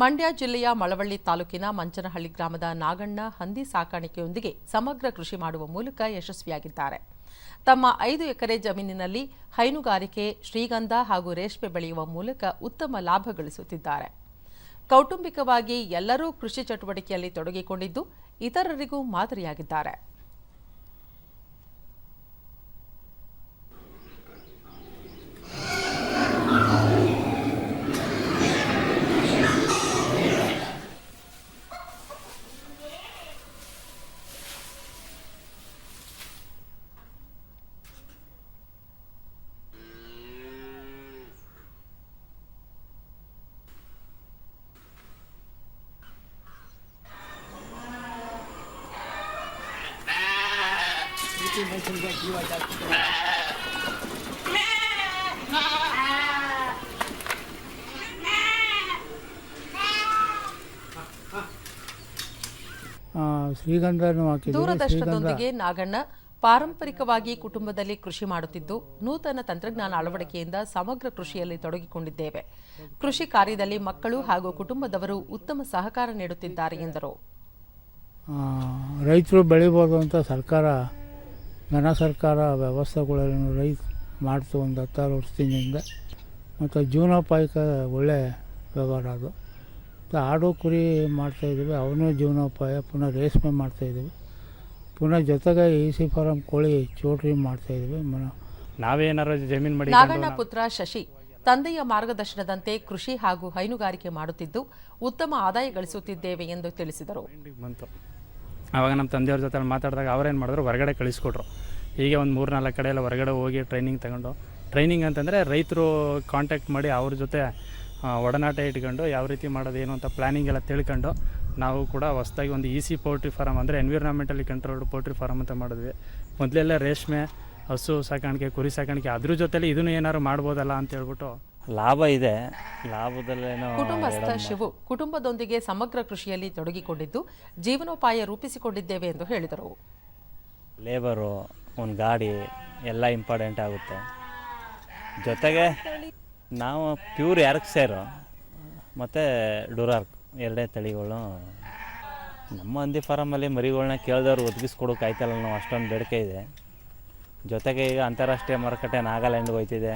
ಮಂಡ್ಯ ಜಿಲ್ಲೆಯ ಮಳವಳ್ಳಿ ತಾಲೂಕಿನ ಮಂಚನಹಳ್ಳಿ ಗ್ರಾಮದ ನಾಗಣ್ಣ ಹಂದಿ ಸಾಕಾಣಿಕೆಯೊಂದಿಗೆ ಸಮಗ್ರ ಕೃಷಿ ಮಾಡುವ ಮೂಲಕ ಯಶಸ್ವಿಯಾಗಿದ್ದಾರೆ. ತಮ್ಮ ಐದು ಎಕರೆ ಜಮೀನಿನಲ್ಲಿ ಹೈನುಗಾರಿಕೆ, ಶ್ರೀಗಂಧ ಹಾಗೂ ರೇಷ್ಮೆ ಬೆಳೆಯುವ ಮೂಲಕ ಉತ್ತಮ ಲಾಭ ಗಳಿಸುತ್ತಿದ್ದಾರೆ. ಕೌಟುಂಬಿಕವಾಗಿ ಎಲ್ಲರೂ ಕೃಷಿ ಚಟುವಟಿಕೆಯಲ್ಲಿ ತೊಡಗಿಕೊಂಡಿದ್ದು, ಇತರರಿಗೂ ಮಾದರಿಯಾಗಿದ್ದಾರೆ. ಶ್ರೀಗಂಧನೂ ಹಾಕಿದ್ದೀವಿ. that ದೂರದರ್ಶನದೊಂದಿಗೆ ನಾಗಣ್ಣ ಪಾರಂಪರಿಕವಾಗಿ ಕುಟುಂಬದಲ್ಲಿ ಕೃಷಿ ಮಾಡುತ್ತಿದ್ದು ನೂತನ ತಂತ್ರಜ್ಞಾನ ಅಳವಡಿಕೆಯಿಂದ ಸಮಗ್ರ ಕೃಷಿಯಲ್ಲಿ ತೊಡಗಿಕೊಂಡಿದ್ದೇವೆ. ಕೃಷಿ ಕಾರ್ಯದಲ್ಲಿ ಮಕ್ಕಳು ಹಾಗೂ ಕುಟುಂಬದವರು ಉತ್ತಮ ಸಹಕಾರ ನೀಡುತ್ತಿದ್ದಾರೆ ಎಂದರು. ರೈತರು ಬೆಳಿಬೋದು ಅಂತ ಸರ್ಕಾರ ಘನ ಸರ್ಕಾರ ವ್ಯವಸ್ಥೆಗಳನ್ನು ರೈತ ಮಾಡ್ತು ಒಂದು ಹತ್ತಾರು ವರ್ಷದಿಂದ. ಮತ್ತು ಜೀವನೋಪಾಯಕ್ಕೆ ಒಳ್ಳೆ ವ್ಯವಹಾರ ಅದು. ಮತ್ತು ಆಡು ಕುರಿ ಮಾಡ್ತಾಯಿದ್ದೀವಿ ಅವನು ಜೀವನೋಪಾಯ ಪುನಃ ರೇಷ್ಮೆ ಮಾಡ್ತಾಯಿದ್ದೀವಿ ಪುನಃ ಜೊತೆಗೆ ಇ ಸಿ ಫಾರಂ ಕೋಳಿ ಚೋಟ್ರಿ ಮಾಡ್ತಾಯಿದ್ದೀವಿ ಮ ನಾವೇನಾರು ಜಮೀನು ಮಾಡಿ ನಾಗಣ್ಣ ಪುತ್ರ ಶಶಿ ತಂದೆಯ ಮಾರ್ಗದರ್ಶನದಂತೆ ಕೃಷಿ ಹಾಗೂ ಹೈನುಗಾರಿಕೆ ಮಾಡುತ್ತಿದ್ದು ಉತ್ತಮ ಆದಾಯ ಗಳಿಸುತ್ತಿದ್ದೇವೆ ಎಂದು ತಿಳಿಸಿದರು. ಬಂತು. ಆವಾಗ ನಮ್ಮ ತಂದೆಯವ್ರ ಜೊತೆ ಮಾತಾಡಿದಾಗ ಅವ್ರೇನು ಮಾಡಿದ್ರು, ಹೊರಗಡೆ ಕಳಿಸ್ಕೊಟ್ರು. ಹೀಗೆ ಒಂದು ಮೂರು ನಾಲ್ಕು ಕಡೆ ಎಲ್ಲ ಹೊರಗಡೆ ಹೋಗಿ ಟ್ರೈನಿಂಗ್ ತಗೊಂಡು. ಟ್ರೈನಿಂಗ್ ಅಂತಂದರೆ ರೈತರು ಕಾಂಟ್ಯಾಕ್ಟ್ ಮಾಡಿ ಅವ್ರ ಜೊತೆ ಒಡನಾಟ ಇಟ್ಕೊಂಡು ಯಾವ ರೀತಿ ಮಾಡೋದು ಏನು ಅಂತ ಪ್ಲ್ಯಾನಿಂಗ್ ಎಲ್ಲ ತಿಳ್ಕೊಂಡು ನಾವು ಕೂಡ ಹೊಸ್ದಾಗಿ ಒಂದು ಇ ಸಿ ಪೋಲ್ಟ್ರಿ ಫಾರಮ್ ಅಂದರೆ ಎನ್ವಿರಾನ್ಮೆಂಟಲಿ ಕಂಟ್ರೋಲ್ಡ್ ಪೋಲ್ಟ್ರಿ ಫಾರಮ್ ಅಂತ ಮಾಡಿದ್ವಿ. ಮೊದಲೆಲ್ಲ ರೇಷ್ಮೆ, ಹಸು ಸಾಕಾಣಿಕೆ, ಕುರಿ ಸಾಕಾಣಿಕೆ ಅದ್ರ ಜೊತೆಲಿ ಇದನ್ನು ಏನಾದ್ರು ಮಾಡ್ಬೋದಲ್ಲ ಅಂತ ಹೇಳ್ಬಿಟ್ಟು ಲಾಭ ಇದೆ. ಲಾಭದಲ್ಲೇನೋ ಕುಟುಂಬಸ್ಥ ಶಿವು ಕುಟುಂಬದೊಂದಿಗೆ ಸಮಗ್ರ ಕೃಷಿಯಲ್ಲಿ ತೊಡಗಿಕೊಂಡಿದ್ದು ಜೀವನೋಪಾಯ ರೂಪಿಸಿಕೊಂಡಿದ್ದೇವೆ ಎಂದು ಹೇಳಿದರು. ಲೇಬರು ಒಂದು ಗಾಡಿ ಎಲ್ಲ ಇಂಪಾರ್ಟೆಂಟ್ ಆಗುತ್ತೆ. ಜೊತೆಗೆ ನಾವು ಪ್ಯೂರ್ ಸೇರು ಮತ್ತು ಡುರಾರ್ಕ್ ಎರಡೇ ತಳಿಗಳು. ನಮ್ಮ ಹಂದಿ ಫಾರಮಲ್ಲಿ ಮರಿಗಳನ್ನ ಕೇಳಿದವ್ರು ಒದಗಿಸ್ಕೊಡೋಕೆ ಆಯ್ತಲ್ಲ ನಾವು ಅಷ್ಟೊಂದು ಬೇಡಿಕೆ ಇದೆ. ಜೊತೆಗೆ ಈಗ ಅಂತಾರಾಷ್ಟ್ರೀಯ ಮಾರುಕಟ್ಟೆ ನಾಗಾಲ್ಯಾಂಡ್ಗೆ ಹೋಯ್ತಿದೆ.